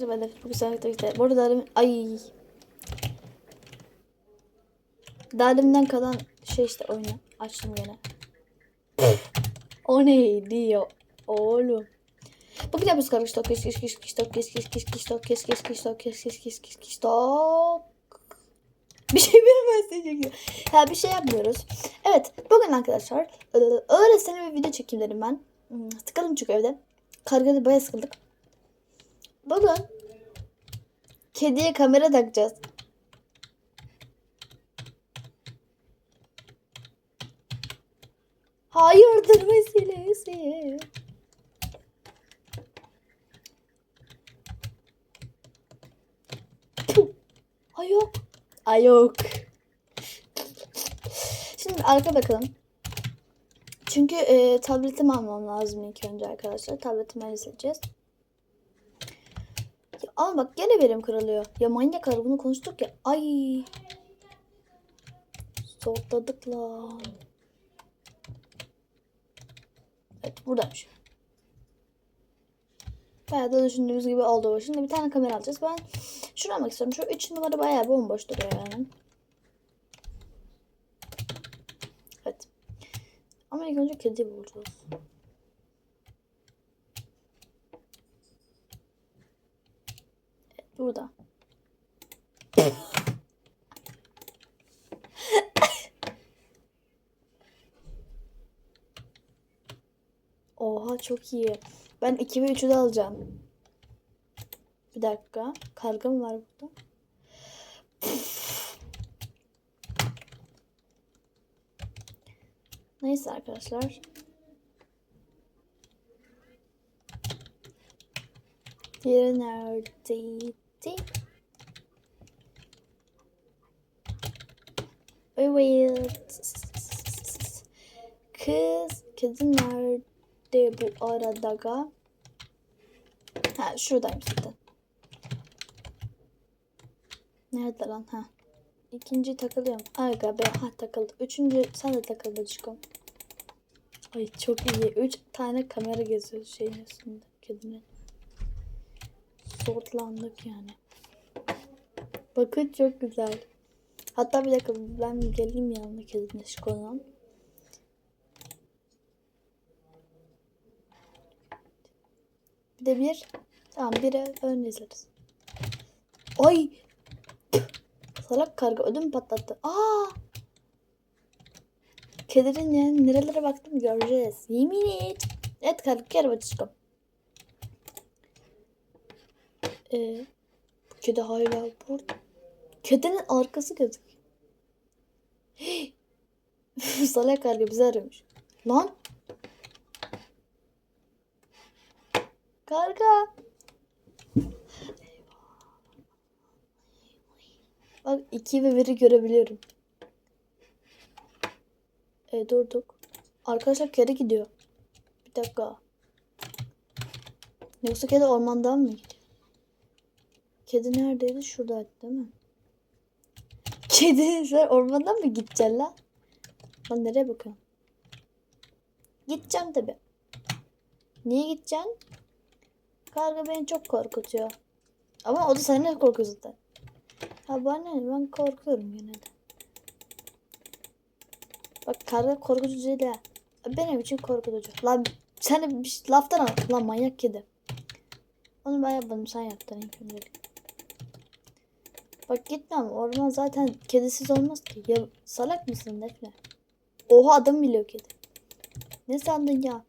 Arkadaşlar ben de bu güzel işte. Bu arada daha ay. Daha deminden kalan şey işte oyunu açtım gene. o neydi ya oğlum. Bugün yapıyoruz arkadaşlar. Kes kes kes kes kes kes kes kes kes kes kes tok kes kes kes kes kes tok. Bir şey bilmez ya. Ha bir şey yapmıyoruz. Evet bugün arkadaşlar e, öylesine bir video çekeyim dedim ben. Hmm, Sıkıldım çünkü evde. Kargada bayağı sıkıldık. Bugün kediye kamera takacağız. Hayırdır meselesi? Ay yok. Ay yok. Şimdi arka bakalım. Çünkü e, tabletimi almam lazım ilk önce arkadaşlar. Tabletimi izleyeceğiz. Ama bak gene verim kırılıyor. Ya manyak arı bunu konuştuk ya. Ay. Soğutladık lan. Evet buradaymış. Bayağı da düşündüğümüz gibi oldu. Şimdi bir tane kamera alacağız. Ben şunu almak istiyorum. Şu 3 numara bayağı bomboş duruyor yani. Evet. Ama ilk önce kedi bulacağız. Burada. Oha çok iyi. Ben 2 ve 3'ü de alacağım. Bir dakika. Karga mı var burada? Neyse arkadaşlar. Diğeri neredeydi? Evet. Kız, kedi nerede bu arada ga? Ha şuradaymış zaten. Nerede lan ha? İkinci takılıyorum. Aga be ha takıldı. Üçüncü sen de takıldı çıkım. Ay çok iyi. Üç tane kamera geziyor şeyin üstünde. Kedinin. Soğutlandık yani. Bakın çok güzel. Hatta bir dakika ben geleyim yanına kedinin şikolan. Bir de bir. Tamam biri ön izleriz. Ay. Salak karga ödüm patlattı. Aa. Kedinin yani nerelere baktım göreceğiz. Yemin et. Evet karga gel batışkım. Ee, bu kedi hala burada. Kedinin arkası gözük. Salak karga bizi arıyormuş. Lan. Karga. Bak iki ve 1'i görebiliyorum. E durduk. Arkadaşlar kedi gidiyor. Bir dakika. Yoksa kedi ormandan mı gidiyor? Kedi neredeydi? Şuradaydı değil mi? Kedi sen ormandan mı gideceksin lan? Lan nereye bakıyorsun? Gideceğim tabi. Niye gideceksin? Karga beni çok korkutuyor. Ama o da seni ne korkuyor zaten. Ha bana ne? Ben korkuyorum yine de. Bak karga korkutucu değil ha. Benim için korkutucu. Lan sen bir şey- laftan al. Lan manyak kedi. Onu ben yapmadım sen yaptın ilk öncelik. Bak gitme ama orman zaten kedisiz olmaz ki. Ya salak mısın Defne? Oha adam biliyor kedi. Ne sandın ya?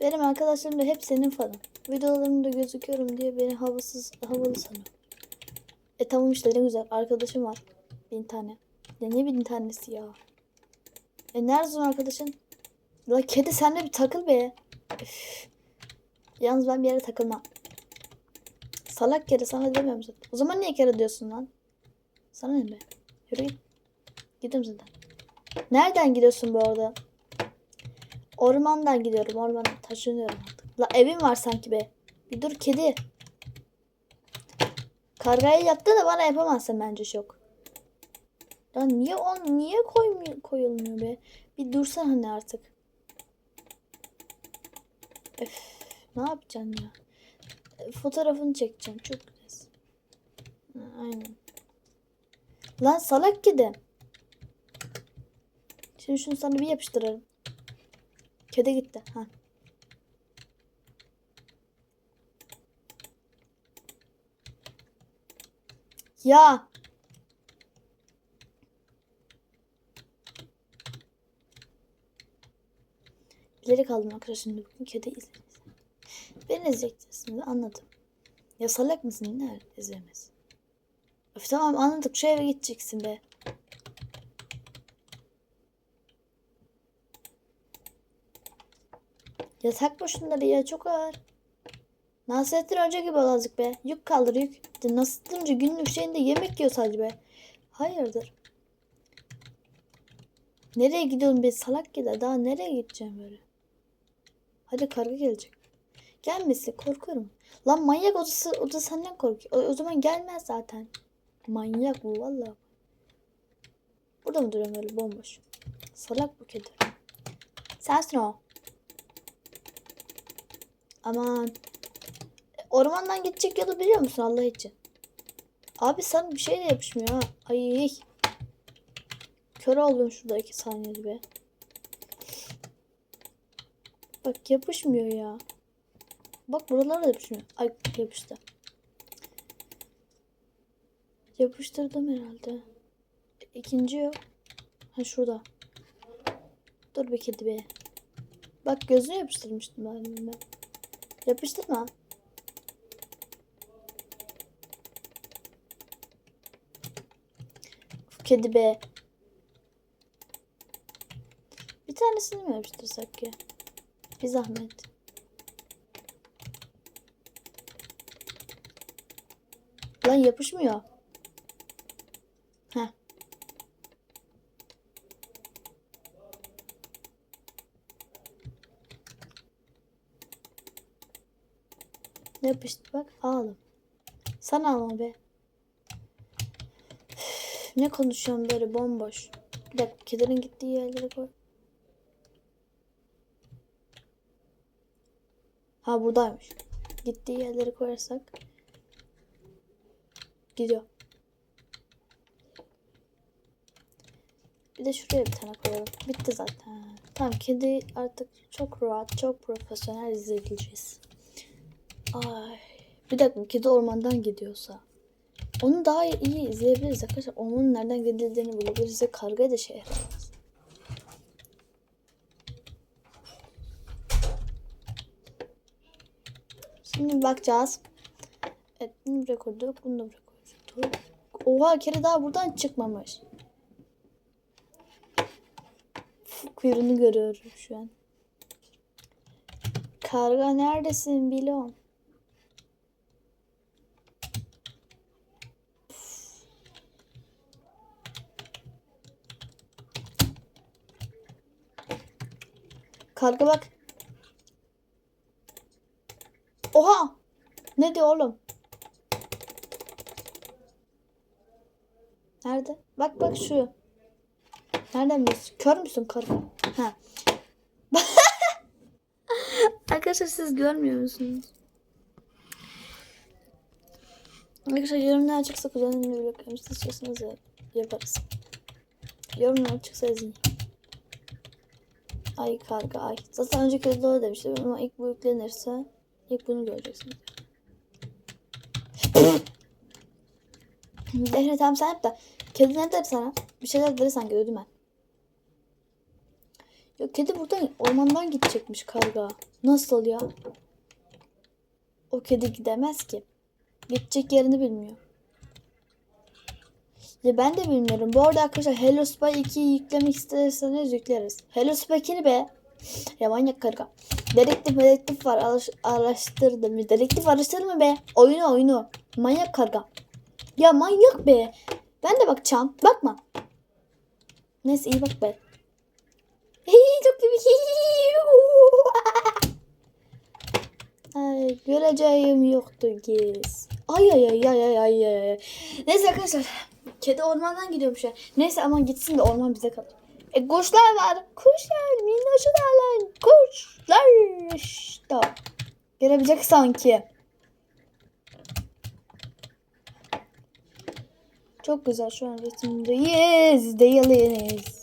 Benim arkadaşlarım da hep senin falan. Videolarımda gözüküyorum diye beni havasız havalı sanıyor. E tamam işte ne güzel. Arkadaşım var. Bin tane. Ya ne bin tanesi ya? E nerede o arkadaşın? La kedi sen de bir takıl be. Üf. Yalnız ben bir yere takılmam. Salak kere sana demiyorum zaten. O zaman niye kere diyorsun lan? Sana ne be? Yürü git. Gidiyorum zaten. Nereden gidiyorsun bu arada? Ormandan gidiyorum. Ormandan taşınıyorum artık. La evim var sanki be. Bir dur kedi. Kargayı yaptı da bana yapamazsın bence çok. Ya niye on niye koymuyor, koyulmuyor be? Bir dursan hani artık. Öf, ne yapacaksın ya? fotoğrafını çekeceğim. Çok güzel. Aynen. Lan salak kedi. Şimdi şunu sana bir yapıştırarım. Kedi gitti. Ha. Ya. İleri kaldım arkadaşlar şimdi bugün kedi izleyeceğiz. Beni izleyeceğiz şimdi anladım. Ya salak mısın ne izlemez? Öf tamam anladık şu eve gideceksin be. Ya takma şunları ya çok ağır. Nasrettin Hoca gibi ol azıcık be. Yük kaldır yük. Nasrettin Hoca günlük şeyinde yemek yiyor sadece be. Hayırdır? Nereye gidiyorsun be salak gider. Daha nereye gideceğim böyle? Hadi karga gelecek. Gelmesin korkuyorum. Lan manyak odası, o da senden korkuyor. O, o zaman gelmez zaten. Manyak bu valla. Burada mı duruyorum öyle bomboş? Salak bu kedi. Sensin o. Aman. Ormandan gidecek yolu biliyor musun Allah için? Abi sana bir şey de yapışmıyor ha. Ay. Kör oldum şurada iki saniyede be. Bak yapışmıyor ya. Bak buralara yapışmıyor. Ay yapıştı. Yapıştırdım herhalde. İkinci yok. Ha şurada. Dur bir kedi be. Bak gözüne yapıştırmıştım ben. ben. Yapıştırma. Kedi be. Bir tanesini mi yapıştırsak ya? Bir zahmet. Lan yapışmıyor. Ne yapıştı bak ağlam. Sen ağlama be. Üf, ne konuşuyorum böyle bomboş. Bir dakika kedinin gittiği yerlere koy. Ha buradaymış. Gittiği yerleri koyarsak gidiyor. Bir de şuraya bir tane koyalım. Bitti zaten. Tamam kedi artık çok rahat, çok profesyonel izleyeceğiz. Ay. Bir dakika kedi ormandan gidiyorsa. Onu daha iyi izleyebiliriz arkadaşlar. Ormanın nereden gidildiğini bulabiliriz ve kargaya da şey yaramaz. Şimdi bakacağız. Evet bunu buraya koyduk. Bunu da buraya koyduk. Oha kere daha buradan çıkmamış. Kuyruğunu görüyorum şu an. Karga neredesin Bilon? Karga bak. Oha! Ne diyor oğlum? Nerede? Bak bak şu. Nereden biliyorsun? Kör müsün karga? Ha. Arkadaşlar siz görmüyor musunuz? Arkadaşlar yorumlar açıksa kuzenimle vlog istiyorsanız ya- yaparız. Yorumlar açıksa yazın. Ay karga ay. Zaten önceki videoda demiştim ama ilk bu yüklenirse ilk bunu göreceksiniz. Defne tamam sen yap da kedi ne dedi sana? Bir şeyler dedi sanki duydum ben. Ya kedi buradan ormandan gidecekmiş karga. Nasıl ya? O kedi gidemez ki. Gidecek yerini bilmiyor. Ya ben de bilmiyorum. Bu arada arkadaşlar Hello Spy 2'yi yüklemek isterseniz yükleriz. Hello Spy 2'ni be. Ya manyak karga. Dedektif dedektif var araş, araştırdım. Dedektif araştırma be. Oyunu oyunu. Manyak karga. Ya manyak be. Ben de bakacağım. Bakma. Neyse iyi bak be. Çok gibi. Ay, göreceğim yoktu giz. Ay ay ay ay ay ay ay. Neyse arkadaşlar. Kedi ormandan gidiyormuş ya. Neyse ama gitsin de orman bize kalır. E kuşlar var. Kuşlar minnoşlar lan. Kuşlar işte. Görebilecek sanki. Çok güzel şu an ritimdeyiz. Değiliz.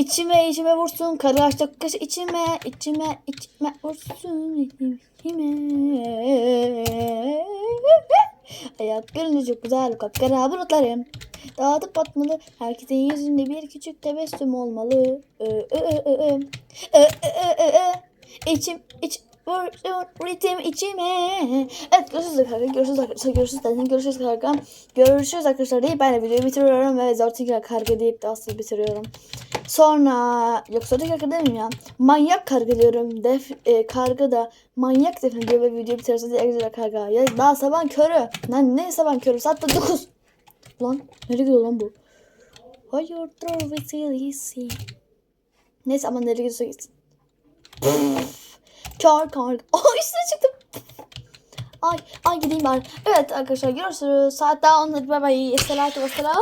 İçime içime vursun karaş takış içime içime içime vursun içime. Görünce çok güzel kapkara bulutlarım. Dağıtıp atmalı herkesin yüzünde bir küçük tebessüm olmalı. Ö, ö. İçim iç vursun ritim içime. Evet görüşürüz arkadaşlar görüşürüz arkadaşlar görüşürüz zaten görüşürüz kanka Görüşürüz arkadaşlar deyip ben de videoyu bitiriyorum ve Zortiga karga deyip de asıl bitiriyorum Sonra yok Zortiga karga demeyeyim ya Manyak karga diyorum Def, e, karga da manyak defne diyor ve video bitirirse diye güzel karga Ya daha sabah körü Lan ne sabah körü saat de 9 Lan nereye gidiyor lan bu Hayırdır vesilesi Neyse ama nereye gidiyorsa gitsin Kar karga Oh üstüne çıktım Ay ay gideyim ben. Evet arkadaşlar görüşürüz. Saat daha 10. Bye bye. Esselatu vesselam.